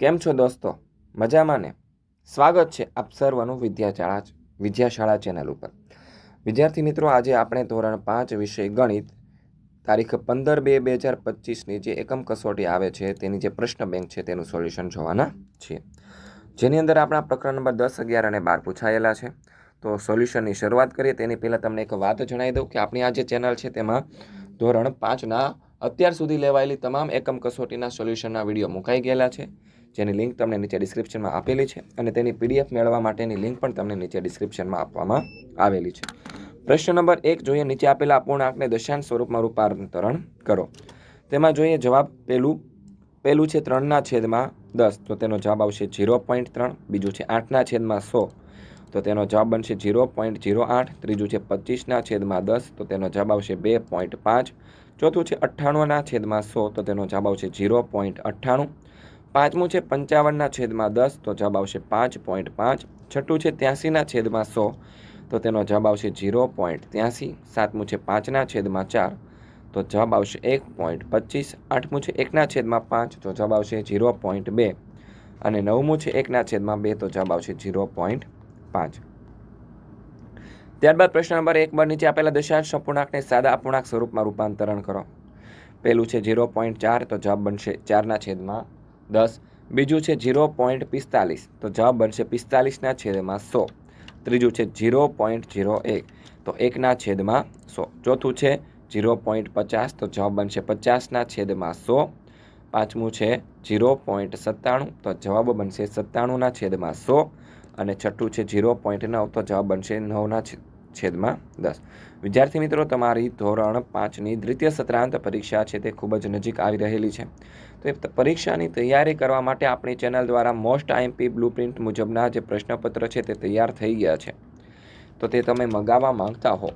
કેમ છો દોસ્તો? મજામાં ને? સ્વાગત છે આપ સર્વનું વિદ્યાશાળા વિદ્યાશાળા ચેનલ ઉપર. વિદ્યાર્થી મિત્રો, આજે આપણે ધોરણ પાંચ વિષય ગણિત, તારીખ પંદર બે બે હજાર પચીસની જે એકમ કસોટી આવે છે, તેની જે પ્રશ્ન બેંક છે, તેનું સોલ્યુશન જોવાના છીએ. જેની અંદર આપણા પ્રકરણ નંબર દસ, અગિયાર અને બાર પૂછાયેલા છે. તો સોલ્યુશનની શરૂઆત કરીએ. તેની પહેલાં તમને એક વાત જણાવી દઉં કે આપણી આ જે ચેનલ છે, તેમાં ધોરણ પાંચના અત્યાર સુધી લેવાયેલી તમામ એકમ કસોટીના સોલ્યુશનના વીડિયો મુકાઈ ગયેલા છે. જેની લિંક તમને નીચે ડિસ્ક્રિપ્શનમાં આપેલી છે અને તેની પીડીએફ મેળવવા માટેની લિંક પણ તમને નીચે ડિસ્ક્રિપ્શનમાં આપવામાં આવેલી છે. પ્રશ્ન નંબર એક જોઈએ, નીચે આપેલા અપૂર્ણાંકને દશાંશ સ્વરૂપમાં રૂપાંતરણ કરો. તેમાં જોઈએ, જવાબ પહેલું પહેલું છે ત્રણના છેદમાં દસ, તો તેનો જવાબ આવશે ઝીરો પોઈન્ટ ત્રણ, બીજું છે આઠના છેદમાં સો, તો તેનો જવાબ બનશે ઝીરો પોઈન્ટ ઝીરો આઠ, ત્રીજું છે પચીસના છેદમાં દસ, તો તેનો જવાબ આવશે બે પોઈન્ટ પાંચ, ચોથું છે અઠ્ઠાણુંના છેદમાં સો, તો તેનો જવાબ આવશે ઝીરો પોઈન્ટ અઠ્ઠાણું પાંચમું છે પંચાવનના છેદમાં દસ, તો જવાબ આવશે પાંચ પોઈન્ટ પાંચ. છઠ્ઠું છે ત્યાંસીના છેદમાં સો, તો તેનો જવાબ આવશે ઝીરો પોઈન્ટ ત્યાંસી. સાતમું છે પાંચના છેદમાં ચાર, તો જવાબ આવશે એક પોઈન્ટ પચીસ. આઠમું છે એકના છેદમાં પાંચ, તો જવાબ આવશે ઝીરો પોઈન્ટ બે. અને નવમું છે એકના છેદમાં બે, તો જવાબ આવશે ઝીરો પોઈન્ટ પાંચ. ત્યારબાદ પ્રશ્ન નંબર એક બાર નીચે આપેલા દશાંશ અપૂર્ણાંકને સાદા અપૂર્ણાંક સ્વરૂપમાં રૂપાંતરણ કરો. પહેલું છે ઝીરો પોઈન્ટ ચાર, તો જવાબ બનશે ચારના છેદમાં દસ. બીજું છે ઝીરો પોઈન્ટ પિસ્તાલીસ. તો જવાબ બનશે પિસ્તાલીસના છેદમાં સો. ત્રીજું છે ઝીરો પોઈન્ટ ઝીરો એક. તો એકના છેદમાં સો. ચોથું છે ઝીરો પોઈન્ટ પચાસ. તો જવાબ બનશે પચાસના છેદમાં સો. પાંચમું છે ઝીરો પોઈન્ટ સત્તાણું. તો જવાબ બનશે સત્તાણુંના છેદમાં સો. અને છઠ્ઠું છે ઝીરો પોઈન્ટ નવ. તો જવાબ બનશે નવના છેદમાં દસ. વિદ્યાર્થી મિત્રો, તમારી ધોરણ પાંચની દ્વિતીય સત્રાંત પરીક્ષા છે તે ખૂબ જ નજીક આવી રહેલી છે. તો એ પરીક્ષાની તૈયારી કરવા માટે આપણી ચેનલ દ્વારા મોસ્ટ આઈએમપી બ્લુપ્રિન્ટ મુજબના જે પ્રશ્નપત્ર છે તે તૈયાર થઈ ગયા છે. તો તે તમે મગાવવા માંગતા હો.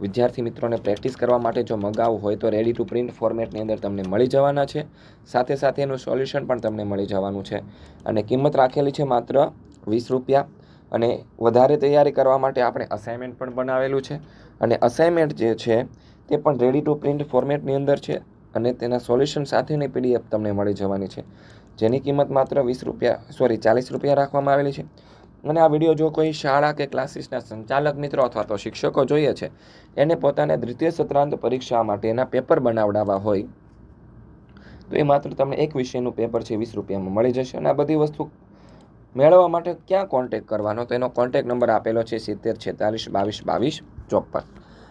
વિદ્યાર્થી મિત્રોને પ્રેક્ટિસ કરવા માટે જો મગાવવું હોય તો રેડી ટુ પ્રિન્ટ ફોર્મેટની અંદર તમને મળી જવાના છે. સાથે સાથે એનું સોલ્યુશન પણ તમને મળી જવાનું છે. અને કિંમત રાખેલી છે માત્ર વીસ રૂપિયા. અને વધારે તૈયારી કરવા માટે આપણે અસાઇનમેન્ટ પણ બનાવેલું છે. અને અસાઇનમેન્ટ જે છે, તે પણ રેડી ટુ પ્રિન્ટ ફોર્મેટની અંદર છે અને તેના સોલ્યુશન સાથેની પીડીએફ તમને મળી જવાની છે. જેની કિંમત માત્ર વીસ રૂપિયા સોરી ચાલીસ રૂપિયા રાખવામાં આવેલી છે. અને આ વીડિયો જો કોઈ શાળા કે ક્લાસીસના સંચાલક મિત્રો અથવા તો શિક્ષકો જોઈએ છે, એને પોતાને દ્વિતીય સત્રાંત પરીક્ષા માટેના પેપર બનાવડાવવા હોય, તો એ માત્ર તમને એક વિષયનું પેપર છે, વીસ રૂપિયામાં મળી જશે અને આ બધી વસ્તુ મેળવવા માટે ક્યાં કોન્ટેક કરવાનો? તો એનો કોન્ટેક નંબર આપેલો છે સિત્તેર, છેતાલીસ, બાવીસ બાવીસ ચોપન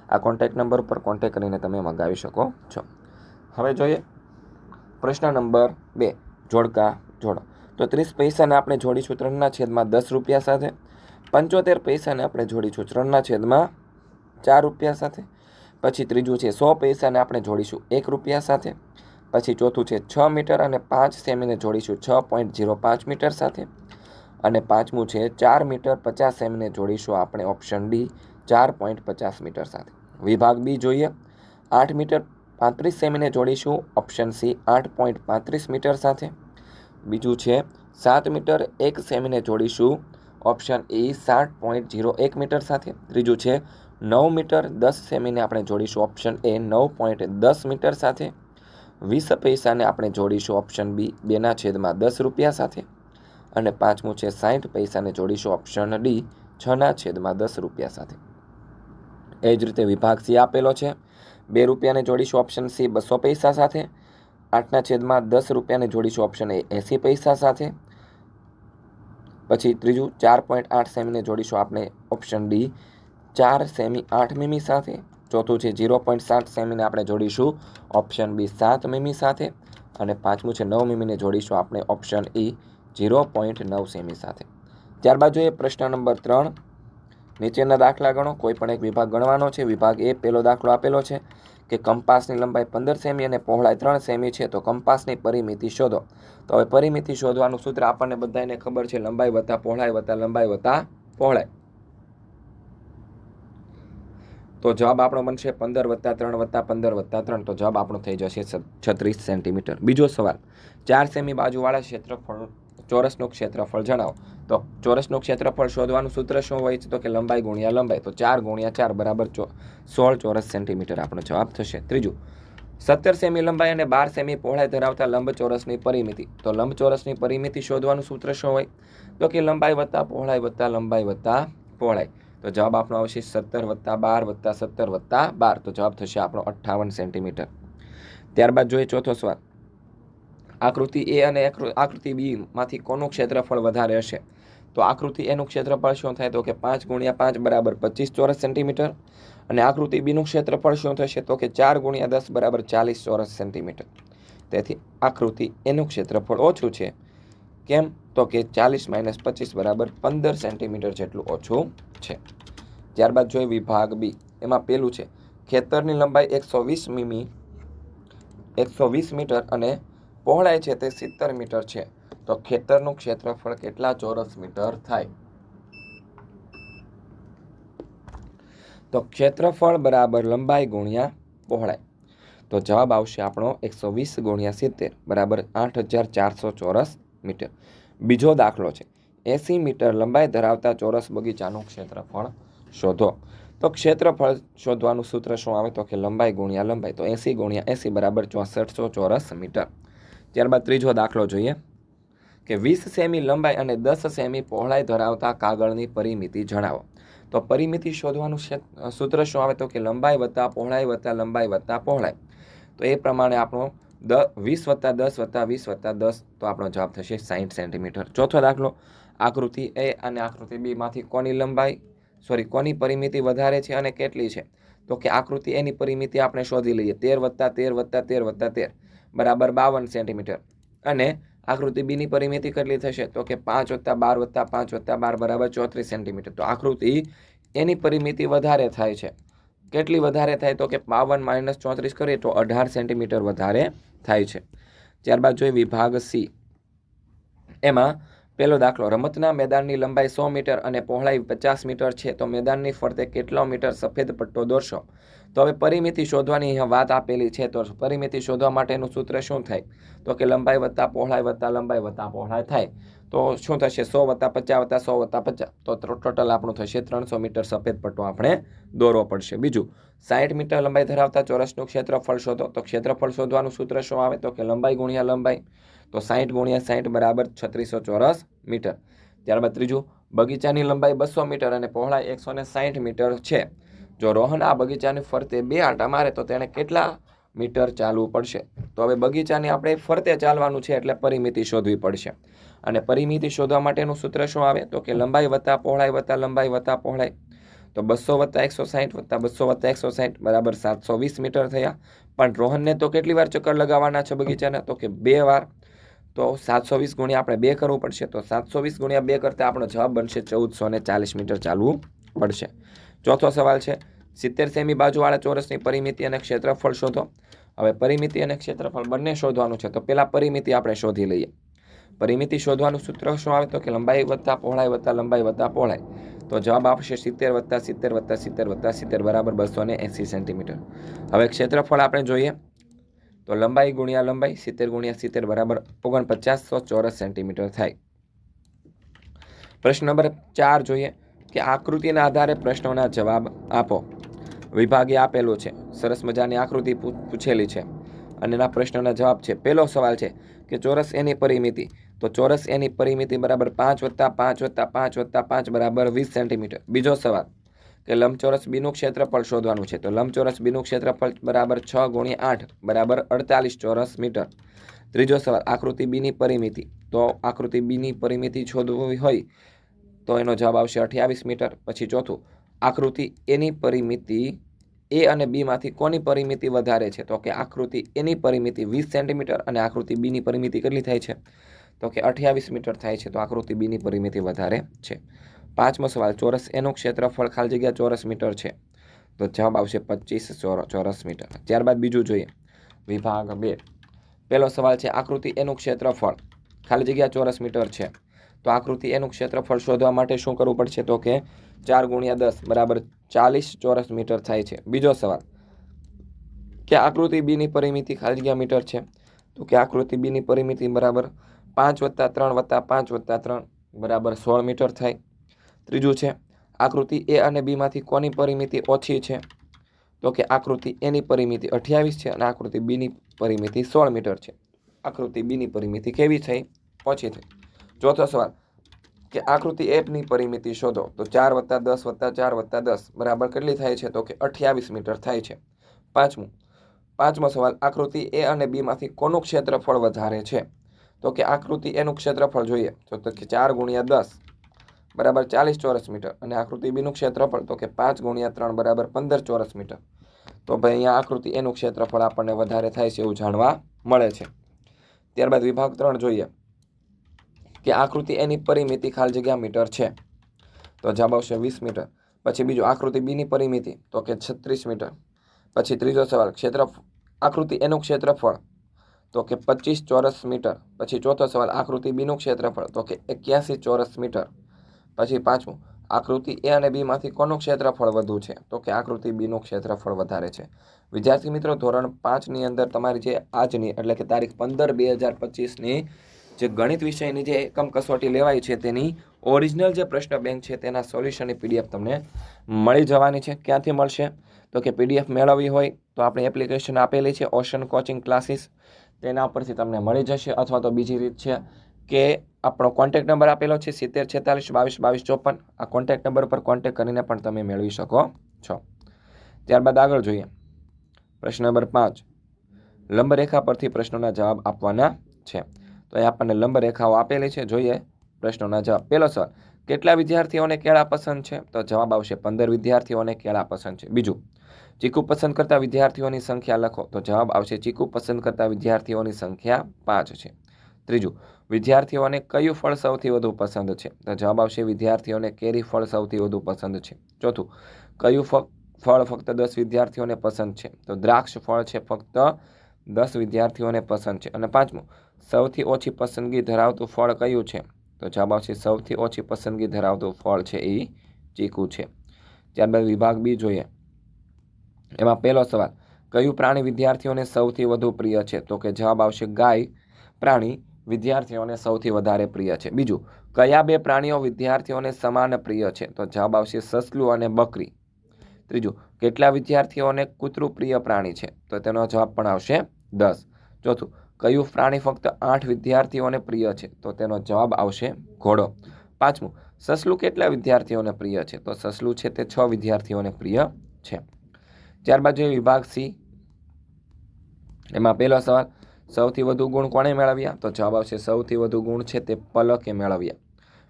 આ કોન્ટેક નંબર ઉપર કોન્ટેક કરીને તમે મંગાવી શકો છો. હવે જોઈએ પ્રશ્ન નંબર બે, જોડકા, જોડો. તો ત્રીસ પૈસાને આપણે જોડીશું ત્રણના છેદમાં દસ રૂપિયા સાથે, પંચોતેર પૈસાને આપણે જોડીશું ત્રણના છેદમાં ચાર રૂપિયા સાથે, પછી ત્રીજું છે સો પૈસાને આપણે જોડીશું એક રૂપિયા સાથે, પછી ચોથું છે છ મીટર અને પાંચ સેમીને જોડીશું છ પોઈન્ટ ઝીરો પાંચ મીટર સાથે અને પાંચમું છે, ચાર મીટર પચાસ સેમીને જોડીશું આપણે ઓપ્શન ડી ચાર પોઈન્ટ પચાસ મીટર સાથે. વિભાગ બી જોઈએ. આઠ મીટર પાંત્રીસ સેમીને જોડીશું ઓપ્શન સી આઠ પોઈન્ટ પાંત્રીસ મીટર સાથે. બીજું છે, સાત મીટર એક સેમીને જોડીશું ઓપ્શન એ સાત પોઈન્ટ ઝીરો એક મીટર સાથે. ત્રીજું છે, નવ મીટર દસ સેમીને આપણે જોડીશું ઓપ્શન એ નવ પોઈન્ટ દસ મીટર સાથે. વીસ પૈસાને આપણે જોડીશું ઓપ્શન બી બેના છેદમાં દસ રૂપિયા સાથે. અને પાંચમું છે સાઠ પૈસાને જોડીશું ઓપ્શન ડી છના છેદમાં દસ રૂપિયા સાથે. એ જ રીતે વિભાગ સી આપેલો છે. બે રૂપિયાને જોડીશું ઓપ્શન સી બસો પૈસા સાથે. આઠના છેદમાં દસ રૂપિયાને જોડીશું ઓપ્શન એ એંસી પૈસા સાથે. પછી ત્રીજું, ચાર પોઈન્ટ આઠ સેમીને જોડીશું આપણે ઓપ્શન ડી ચાર સેમી આઠ મીમી સાથે. ચોથું છે ઝીરો પોઈન્ટ સાત સેમીને આપણે જોડીશું ઓપ્શન બી સાત મીમી સાથે. અને પાંચમું છે નવ મીમીને જોડીશું આપણે ઓપ્શન ઈ ઝીરો પોઈન્ટ નવ સેમી સાથે. ત્યારબાદ જોઈએ પ્રશ્ન નંબર ત્રણ. નીચેના દાખલા ગણો. કોઈ પણ એક વિભાગ ગણવાનો છે. વિભાગ એ પહેલો દાખલો આપેલો છે કે કંપાસની લંબાઈ પંદર સેમી અને પહોળાઈ ત્રણ સેમી છે. તો કંપાસની પરિમિતિ શોધો. તો હવે પરિમિતિ શોધવાનું સૂત્ર આપણને બધાને ખબર છે. લંબાઈ વત્તા પહોળાઈ વત્તા લંબાઈ વત્તા પહોળાઈ. તો જવાબ આપણો બનશે પંદર વત્તા ત્રણ વત્તા પંદર વત્તા ત્રણ. તો જવાબ આપણો થઈ જશે છત્રીસ સેન્ટીમીટર. બીજો સવાલ. ચાર સેમી બાજુવાળા ક્ષેત્રફળ ચોરસનું ક્ષેત્રફળ જણાવો. તો ચોરસનું ક્ષેત્રફળ શોધવાનું સૂત્ર શું હોય? છે તો કે લંબાઈ ગુણ્યા લંબાઈ. તો ચાર ગુણ્યા ચાર બરાબર ચો સોળ ચોરસ સેન્ટીમીટર આપણો જવાબ થશે. ત્રીજું, સત્તર સેમી લંબાઈ અને બાર સેમી પહોળાઈ ધરાવતા લંબચોરસની પરિમિતિ. તો લંબચોરસની પરિમિતિ શોધવાનું સૂત્ર શું હોય? તો કે લંબાઈ વત્તા પહોળાઈ વત્તા લંબાઈ વત્તા પહોળાઈ. તો જવાબ આપણો આવશે સત્તર વત્તા બાર વત્તા સત્તર વત્તા બાર. તો જવાબ થશે આપણો અઠ્ઠાવન સેન્ટીમીટર. ત્યારબાદ જોઈએ ચોથો સવાલ. આકૃતિ એ અને આકૃ- આકૃતિ બી માંથી કોનું ક્ષેત્રફળ વધારે હશે? તો આકૃતિ એનું ક્ષેત્રફળ શું થાય? તો કે પાંચ ગુણ્યા પાંચ બરાબર પચીસ ચોરસ સેન્ટીમીટર. અને આકૃતિ બીનું ક્ષેત્રફળ શું થશે? તો કે ચાર ગુણ્યા દસ બરાબર ચાલીસ ચોરસ સેન્ટીમીટર. તેથી આકૃતિ એનું ક્ષેત્રફળ ઓછું છે. કેમ? તો કે ચાલીસ માઇનસ પચીસ બરાબર પંદર સેન્ટીમીટર જેટલું ઓછું છે. ત્યારબાદ જોઈએ વિભાગ બી એમાં પેલું છે. ખેતરની લંબાઈ એકસો વીસ મીમી, એકસો વીસ મીટર અને પહોળાઈ છે તે સિત્તેર મીટર છે. તો ખેતરનું ક્ષેત્રફળ કેટલા ચોરસ મીટર થાય? તો ક્ષેત્રફળ બરાબર લંબાઈ ગુણ્યા પહોળાઈ. તો જવાબ આવશે આપણો એકસો વીસ ગુણ્યા સિત્તેર બરાબર આઠ હજાર ચારસો ચોરસ મીટર. બીજો દાખલો છે. એંસી મીટર લંબાઈ ધરાવતા ચોરસ બગીચાનું ક્ષેત્રફળ શોધો. તો ક્ષેત્રફળ શોધવાનું સૂત્ર શું આવે? તો કે લંબાઈ ગુણ્યા લંબાઈ. તો એંસી ગુણ્યા એંસી બરાબર ચોસઠસો ચોરસ મીટર. ત્યારબાદ ત્રીજો દાખલો જોઈએ કે વીસ સેમી લંબાઈ અને દસ સેમી પહોળાઈ ધરાવતા કાગળની પરિમિતિ જણાવો. તો પરિમિતિ શોધવાનું સૂત્ર શું આવે? તો કે લંબાઈ વત્તા પહોળાઈ વત્તા લંબાઈ વત્તા પહોળાઈ. તો એ પ્રમાણે આપણો દ, વીસ વત્તા દસ વત્તા વીસ વત્તા દસ, તો આપણો જવાબ થશે સાહીઠ સેન્ટીમીટર. ચોથો દાખલો, આકૃતિ એ અને આકૃતિ બીમાંથી કોની લંબાઈ, સોરી, કોની પરિમિતિ વધારે છે અને કેટલી છે? તો કે આકૃતિ એની પરિમિતિ આપણે શોધી લઈએ, તેર વત્તા તેર વત્તા તેર વત્તા તેર. બરાબર બાવન સેન્ટીમીટર. અને આકૃતિ બીની પરિમિતિ કેટલી થશે? તો કે પાંચ વત્તા બાર વત્તા પાંચ વત્તા બાર બરાબર ચોત્રીસ સેન્ટીમીટર. તો આકૃતિ એની પરિમિતિ વધારે થાય છે. કેટલી વધારે થાય? તો કે બાવન માઇનસ ચોત્રીસ કરીએ તો અઢાર સેન્ટીમીટર વધારે થાય છે. ત્યારબાદ જોઈએ વિભાગ સી એમાં પહેલો દાખલો, રમતના મેદાનની લંબાઈ સો મીટર અને પહોળાઈ પચાસ મીટર છે. તો મેદાનની ફરતે કેટલો મીટર સફેદ પટ્ટો દોરશો? તો હવે પરિમિતિ શોધવાની અહીંયા વાત આપેલી છે. તો પરિમિતિ શોધવા માટેનું સૂત્ર શું થાય? તો કે લંબાઈ વત્તા પહોળાઈ વત્તા લંબાઈ વત્તા પહોળાઈ થાય. તો શું થશે? સો વત્તા પચાસ વત્તા સો વત્તા પચાસ. તો ટોટલ આપણું થશે ત્રણસો મીટર સફેદ પટ્ટો આપણે દોરવો પડશે. બીજું સાઠ મીટર લંબાઈ ધરાવતા ચોરસનું ક્ષેત્રફળ શોધો. તો ક્ષેત્રફળ શોધવાનું સૂત્ર શું આવે? તો કે લંબાઈ ગુણ્યા લંબાઈ. તો સાઠ ગુણ્યા સાઠ બરાબર છત્રીસો ચોરસ મીટર. ત્યારબાદ ત્રીજું, બગીચાની લંબાઈ બસો મીટર અને પહોળાઈ એકસો ને સાઠ મીટર છે. જો રોહન આ બગીચાની ફરતે બે આંટા મારે, તો તેણે કેટલા મીટર ચાલવું પડશે? તો હવે બગીચાની આપણે ફરતે ચાલવાનું છે એટલે પરિમિતિ શોધવી પડશે. અને પરિમિતિ શોધવા માટેનું સૂત્ર શું આવે? તો કે લંબાઈ વત્તા પહોળાઈ વત્તા લંબાઈ વત્તા પહોળાઈ. તો બસો વત્તા એકસો સાહીઠ વત્તા બસો વત્તા એકસો સાહીઠ બરાબર સાતસો વીસ મીટર થયા. પણ રોહનને તો કેટલી વાર ચક્કર લગાવવાના છે બગીચાના? તો કે બે વાર. તો સાતસો વીસ ગુણ્યા આપણે બે કરવું પડશે. તો સાતસો વીસ ગુણ્યા બે કરતાં આપણો જવાબ બનશે ચૌદસો ને ચાલીસ મીટર ચાલવું પડશે. ચોથો સવાલ છે, સિત્તેર સેમી બાજુવાળા ચોરસની પરિમિતિ અને ક્ષેત્રફળ શોધો. હવે પરિમિતિ અને ક્ષેત્રફળ બંને શોધવાનું છે, તો પહેલાં પરિમિતિ આપણે શોધી લઈએ. પરિમિતિ શોધવાનું સૂત્ર શું આવે તો કે લંબાઈ વત્તા પહોળાઈ વત્તા લંબાઈ વત્તા પહોળાઈ. તો જવાબ આપશે સિત્તેર વત્તા સિત્તેર વત્તા સિત્તેર વત્તા સિત્તેર બરાબર બસો ને એંસી સેન્ટીમીટર. હવે ક્ષેત્રફળ આપણે જોઈએ. તો લંબાઈ ગુણ્યા લંબાઈ, સિત્તેર ગુણ્યા સિત્તેર બરાબર ઓગણપચાસસો ચોરસ સેન્ટીમીટર થાય. પ્રશ્ન નંબર ચાર જોઈએ. કે આકૃતિના આધારે પ્રશ્નોના જવાબ આપો. વિભાગે આપેલો છે. સરસ મજાની આકૃતિ પૂછેલી છે. અને એના પ્રશ્નોના જવાબ છે. પહેલો સવાલ છે કે ચોરસ એની પરિમિતિ, તો ચોરસ એની પરિમિતિ બરાબર પાંચ વત્તા પાંચ વત્તા પાંચ વત્તા પાંચ બરાબર વીસ સેન્ટીમીટર. બીજો સવાલ કે લંબચોરસ બીનું ક્ષેત્રફળ શોધવાનું છે, તો લંબચોરસ બીનું ક્ષેત્રફળ બરાબર છ ગુણ્યા આઠ બરાબર અડતાલીસ ચોરસ મીટર. ત્રીજો સવાલ, આકૃતિ બીની પરિમિતિ, તો આકૃતિ બીની પરિમિતિ શોધવી હોય તો એનો જવાબ આવશે અઠ્યાવીસ મીટર. પછી ચોથું, આકૃતિ એની પરિમિતિ એ અને બીમાંથી કોની પરિમિતિ વધારે છે? તો કે આકૃતિ એની પરિમિતિ વીસ સેન્ટીમીટર અને આકૃતિ બીની પરિમિતિ કેટલી થાય છે? તો કે અઠ્યાવીસ મીટર થાય છે, તો આકૃતિ બીની પરિમિતિ વધારે છે. પાંચમો સવાલ, ચોરસ એનું ક્ષેત્રફળ ખાલી જગ્યા ચોરસ મીટર છે? તો જવાબ આવશે પચીસ ચોરસ મીટર. ત્યારબાદ બીજું જોઈએ. વિભાગ બે. પહેલો સવાલ છે, આકૃતિ એનું ક્ષેત્રફળ ખાલી જગ્યા ચોરસ મીટર છે? તો આકૃતિ એનું ક્ષેત્રફળ શોધવા માટે શું કરવું પડશે તો કે ચાર ગુણ્યા દસ બરાબર ચાલીસ ચોરસ મીટર થાય છે. બીજો સવાલ, કે આકૃતિ બીની પરિમિતિ ખાલી જગ્યા મીટર છે? તો કે આકૃતિ બીની પરિમિતિ બરાબર પાંચ વત્તા ત્રણ વત્તા પાંચ વત્તા ત્રણ બરાબર સોળ મીટર થાય. ત્રીજું છે, આકૃતિ એ અને બીમાંથી કોની પરિમિતિ ઓછી છે? તો કે આકૃતિ એની પરિમિતિ અઠ્યાવીસ છે અને આકૃતિ બીની પરિમિતિ સોળ મીટર છે. આકૃતિ બીની પરિમિતિ કેવી થઈ? ઓછી થઈ. ચોથો સવાલ, કે આકૃતિ એપની પરિમિતિ શોધો, તો ચાર વત્તા દસ વત્તા ચાર વત્તા દસ, બરાબર કેટલી થાય છે? તો કે અઠ્યાવીસ મીટર થાય છે. પાંચમું, પાંચમો સવાલ, આકૃતિ એ અને બીમાંથી કોનું ક્ષેત્રફળ વધારે છે? તો કે આકૃતિ એનું ક્ષેત્રફળ જોઈએ, તો કે ચાર ગુણ્યા દસ, બરાબર ચાલીસ ચોરસ મીટર, અને આકૃતિ બીનું ક્ષેત્રફળ, તો કે પાંચ ગુણ્યા ત્રણ, બરાબર પંદર ચોરસ મીટર. તો ભાઈ અહીંયા આકૃતિ એનું ક્ષેત્રફળ આપણને વધારે થાય છે એવું જાણવા મળે છે. ત્યારબાદ વિભાગ ત્રણ જોઈએ કે આકૃતિ એની પરિમિતિ ખાલી જગ્યા મીટર છે. તો જવાબ આવશે વીસ મીટર. પછી બીજું આકૃતિ બીની પરિમિતિ, તો કે છત્રીસ મીટર. પછી ત્રીજો સવાલ ક્ષેત્ર આકૃતિ એનું ક્ષેત્રફળ, તો કે પચીસ ચોરસ મીટર. પછી ચોથો સવાલ, આકૃતિ બીનું ક્ષેત્રફળ, તો કે એક્યાસી ચોરસ મીટર. પછી પાંચમું, આકૃતિ એ અને બીમાંથી કોનું ક્ષેત્રફળ વધુ છે? તો કે આકૃતિ બીનું ક્ષેત્રફળ વધારે છે. વિદ્યાર્થી મિત્રો, ધોરણ પાંચની અંદર તમારી જે આજની, એટલે કે તારીખ પંદર બે હજાર પચીસની જે ગણિત વિષયની જે એકમ કસોટી લેવાય છે તેની ઓરિજિનલ જે પ્રશ્ન બેંક છે તેના સોલ્યુશનની પીડીએફ તમને મળી જવાની છે. ક્યાંથી મળશે? તો કે પીડીએફ મેળવવી હોય તો આપણી એપ્લિકેશન આપેલી છે, ઓશન કોચિંગ ક્લાસીસ. તેના ઉપરથી તમને મળી જશે. અથવા તો બીજી રીત છે કે આપણો કોન્ટેક્ટ નંબર આપેલો છે, સિત્તેર છેતાલીસ બાવીસ બાવીસ ચોપન. આ કોન્ટેક્ટ નંબર પર કોન્ટેક્ટ કરીને પણ તમે મેળવી શકો છો. ત્યારબાદ આગળ જોઈએ. પ્રશ્ન નંબર પાંચ. લંબરેખા પરથી પ્રશ્નોના જવાબ આપવાના છે. તો એ આપણને લંબ રેખાઓ આપેલી છે. જોઈએ પ્રશ્નોના જવાબ. પહેલો સવાલ, કેટલા વિદ્યાર્થીઓને કેળા પસંદ છે? તો જવાબ આવશે પંદર વિદ્યાર્થીઓને કેળા પસંદ છે. બીજું, ચીકુ પસંદ કરતા વિદ્યાર્થીઓની સંખ્યા લખો. તો જવાબ આવશે ચીકુ પસંદ કરતા વિદ્યાર્થીઓની સંખ્યા પાંચ છે. ત્રીજું, વિદ્યાર્થીઓને કયું ફળ સૌથી વધુ પસંદ છે? તો જવાબ આવશે વિદ્યાર્થીઓને કેરી ફળ સૌથી વધુ પસંદ છે. ચોથું, કયું ફળ ફક્ત દસ વિદ્યાર્થીઓને પસંદ છે? તો દ્રાક્ષ ફળ છે ફક્ત દસ વિદ્યાર્થીઓને પસંદ છે. અને પાંચમું, સૌથી ઓછી પસંદગી ધરાવતું ફળ કયું છે? તો જવાબ આવશે, સૌથી ઓછી પસંદગી ધરાવતું ફળ છે એ ચીકુ છે. ત્યારબાદ વિભાગ બી જોઈએ. એમાં પહેલો સવાલ, કયું પ્રાણી વિદ્યાર્થીઓને સૌથી વધુ પ્રિય છે? તો કે જવાબ આવશે, ગાય પ્રાણી વિદ્યાર્થીઓને સૌથી વધારે પ્રિય છે. બીજું, કયા બે પ્રાણીઓ વિદ્યાર્થીઓને સમાન પ્રિય છે? તો જવાબ આવશે, સસલું અને બકરી. ત્રીજું, કેટલા વિદ્યાર્થીઓને કૂતરું પ્રિય પ્રાણી છે? તો તેનો જવાબ પણ આવશે દસ. ચોથું, કયું પ્રાણી ફક્ત આઠ વિદ્યાર્થીઓને પ્રિય છે? તો તેનો જવાબ આવશે ઘોડો. પાંચમું, સસલું કેટલા વિદ્યાર્થીઓને પ્રિય છે? તો સસલું છે તે છ વિદ્યાર્થીઓને પ્રિય છે. ત્યારબાદ જોઈએ વિભાગ સી. એમાં પહેલો સવાલ, સૌથી વધુ ગુણ કોણે મેળવ્યા? તો જવાબ આવશે, સૌથી વધુ ગુણ છે તે પલકે મેળવ્યા.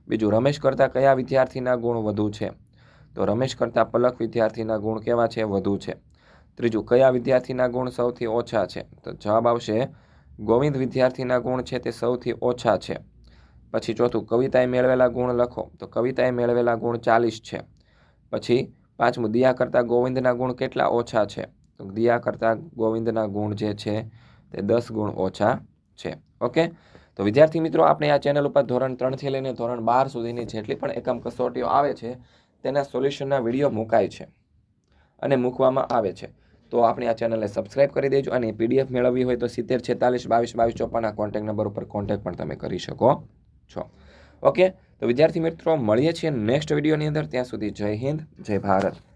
બીજું, રમેશ કરતાં કયા વિદ્યાર્થીના ગુણ વધુ છે? તો રમેશ કરતાં પલક વિદ્યાર્થીના ગુણ કેવા છે? વધુ છે. ત્રીજું, કયા વિદ્યાર્થીના ગુણ સૌથી ઓછા છે? તો જવાબ આવશે, ગોવિંદ વિદ્યાર્થીના ગુણ છે તે સૌથી ઓછા છે. પછી ચોથું, કવિતાએ મેળવેલા ગુણ લખો. તો કવિતાએ મેળવેલા ગુણ ચાલીસ છે. પછી પાંચમું, દિયા કરતાં ગોવિંદના ગુણ કેટલા ઓછા છે? તો દિયા કરતાં ગોવિંદના ગુણ જે છે તે દસ ગુણ ઓછા છે. ઓકે? તો વિદ્યાર્થી મિત્રો, આપણે આ ચેનલ ઉપર ધોરણ ત્રણથી લઈને ધોરણ બાર સુધીની જેટલી પણ એકમ કસોટીઓ આવે છે, તેના સોલ્યુશનના વીડિયો મુકાય છે અને મૂકવામાં આવે છે. તો આપણે આ ચેનલને સબસ્ક્રાઇબ કરી દેજો અને પીડીએફ મેળવવી હોય તો સિત્તેર, છેતાલીસ, બાવીસ બાવીસ ચોપનના કોન્ટેક્ટ નંબર ઉપર કોન્ટેક્ટ પણ તમે કરી શકો છો. ઓકે તો વિદ્યાર્થી મિત્રો, મળીએ છીએ નેક્સ્ટ વિડીયોની અંદર. ત્યાં સુધી જય હિન્દ, જય ભારત.